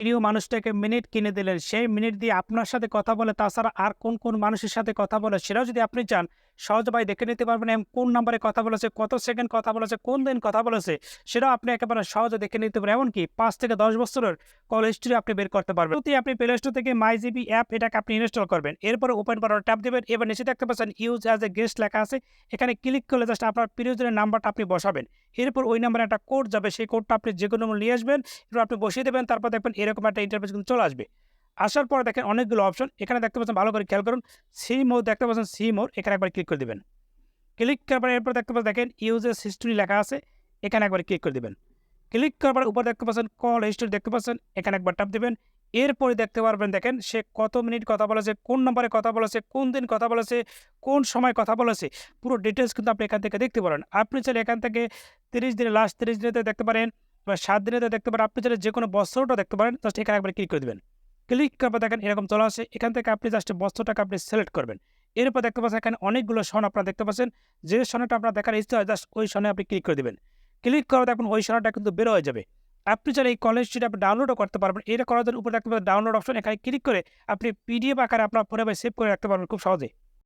প্রিয় মানুষটাকে মিনিট কিনে দিলেন। সেই মিনিট দিয়ে আপনার সাথে কথা বলে, তাছাড়া আর কোন কোন মানুষের সাথে কথা বলে, সেটাও যদি আপনি চান, সহজে ভাই দেখে নিতে পারবেন এবং কোন নাম্বারে কথা বলেছে, কত সেকেন্ড কথা বলেছে, কোন দিন কথা বলেছে, সেটাও আপনি একেবারে সহজে দেখে নিতে পারেন এমনকি পাঁচ থেকে দশ বছরের কল হিস্ট্রি আপনি বের করতে পারবেন। প্রতি আপনি প্লে স্টোর থেকে মাই জিবি অ্যাপ এটাকে আপনি ইনস্টল করবেন, এরপরে ওপেন করার ট্যাপ দেবেন, এবার নিচে দেখতে পাচ্ছেন ইউজ অ্যাজ এ গেস্ট লেখা আছে, এখানে ক্লিক করলে জাস্ট আপনার প্রিয়জনের নাম্বারটা আপনি বসাবেন। এরপর ওই নাম্বারে একটা কোড যাবে, সেই কোডটা আপনি যে কোনো নিয়ে আসবেন এবার আপনি বসিয়ে দেবেন, তারপর দেখবেন এরকম একটা ইন্টারফেস কিন্তু চলে আসবে। আসার পর দেখেন অনেকগুলো অপশন এখানে দেখতে পাচ্ছেন ভালো করে খেয়াল করুন সি মোড দেখতে পাচ্ছেন সি মোড এখানে একবার ক্লিক করে দেবেন। ক্লিক করার পর এরপর দেখতে পাচ্ছেন, দেখেন ইউজেস হিস্ট্রি লেখা আছে, এখানে একবার ক্লিক করে দেবেন। ক্লিক করার পর উপর দেখতে পাচ্ছেন কল হিস্ট্রি দেখতে পাচ্ছেন, এখানে একবার টাপ দেবেন। এরপরে দেখতে পারবেন, দেখেন সে কত মিনিট কথা বলেছে, কোন নম্বরে কথা বলেছে, কোন দিন কথা বলেছে, কোন সময় কথা বলেছে, পুরো ডিটেলস কিন্তু আপনি এখান থেকে দেখতে পারেন। আপনি চাইলে এখান থেকে তিরিশ দিনে লাস্ট তিরিশ দিনেতে দেখতে পারেন বা সাত দিনেতে দেখতে পারেন, আপনি যে কোনো বস্ত্রটা দেখতে পারেন জাস্ট এখানে একবার ক্লিক করে দেবেন। ক্লিক করার পর দেখেন এরকম চলে আসে, এখান থেকে আপনি জাস্ট বস্ত্রটাকে আপনি সিলেক্ট করবেন। এরপর দেখতে পাচ্ছেন এখানে অনেকগুলো সন আপনারা দেখতে পাচ্ছেন, যে সনটা আপনার দেখার ইচ্ছে হয় জাস্ট ওই সনে আপনি ক্লিক করে দেবেন। ক্লিক করার দেখুন ওই সনটা কিন্তু বেরো হয়ে যাবে। আপনি চাইলে এই কলেজ শিট আপনি ডাউনলোডও করতে পারবেন। এটা করার জন্য উপরে দেখতে পাবেন ডাউনলোড অপশন এখানে ক্লিক করে আপনি পিডিএফ আকারে আপনার ফোনে সেভ করে রাখতে পারবেন খুব সহজে